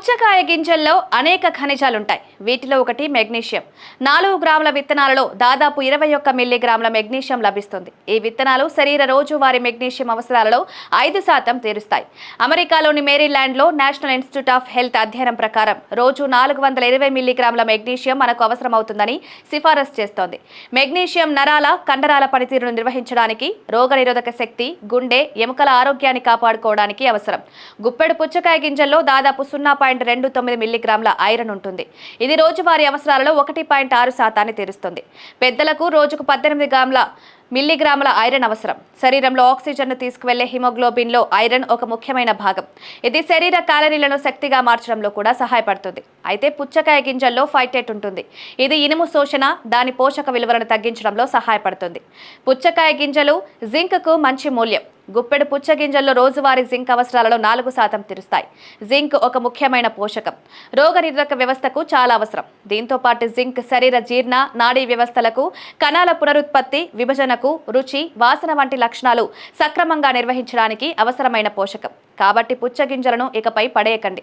పుచ్చకాయ గింజల్లో అనేక ఖనిజాలుంటాయి. వీటిలో ఒకటి మెగ్నీషియం. నాలుగు గ్రాముల విత్తనాలలో దాదాపు ఇరవై ఒక్క మిల్లీగ్రాముల మెగ్నీషియం లభిస్తుంది. ఈ విత్తనాలు శరీర రోజువారీ మెగ్నీషియం అవసరాలలో ఐదు శాతం తీరుస్తాయి. అమెరికాలోని మేరీల్యాండ్లో నేషనల్ ఇన్స్టిట్యూట్ ఆఫ్ హెల్త్ అధ్యయనం ప్రకారం రోజు నాలుగు వందల ఇరవై మిల్లీగ్రాముల మెగ్నీషియం మనకు అవసరమవుతుందని సిఫారసు చేస్తోంది. మెగ్నీషియం నరాల కండరాల పనితీరును నిర్వహించడానికి రోగనిరోధక శక్తి గుండె ఎముకల ఆరోగ్యాన్ని కాపాడుకోవడానికి అవసరం. గుప్పెడు పుచ్చకాయ గింజల్లో దాదాపు సున్నా పాయింట్ రెండు తొమ్మిది మిల్లీగ్రాముల ఐరన్ ఉంటుంది. ఇది రోజువారీ అవసరాలలో ఒకటి పాయింట్ ఆరు శాతాన్ని తీరుస్తుంది. పెద్దలకు రోజుకు పద్దెనిమిది గ్రాముల మిల్లీగ్రాముల ఐరన్ అవసరం. శరీరంలో ఆక్సిజన్ను తీసుకువెళ్ళే హిమోగ్లోబిన్లో ఐరన్ ఒక ముఖ్యమైన భాగం. ఇది శరీర క్యాలరీలను శక్తిగా మార్చడంలో కూడా సహాయపడుతుంది. అయితే పుచ్చకాయ గింజల్లో ఫైటేట్ ఉంటుంది. ఇది ఇనుము శోషణ దాని పోషక విలువలను తగ్గించడంలో సహాయపడుతుంది. పుచ్చకాయ గింజలు జింక్కు మంచి మూల్యం. గుప్పెడు పుచ్చగింజల్లో రోజువారీ జింక్ అవసరాలలో నాలుగు శాతం తీరుస్తాయి. జింక్ ఒక ముఖ్యమైన పోషకం. రోగనిరోధక వ్యవస్థకు చాలా అవసరం. దీంతో పాటు జింక్ శరీర జీర్ణ నాడీ వ్యవస్థలకు కణాల పునరుత్పత్తి విభజనకు రుచి వాసన వంటి లక్షణాలు సక్రమంగా నిర్వహించడానికి అవసరమైన పోషకం. కాబట్టి పుచ్చగింజలను ఇకపై పడేయకండి.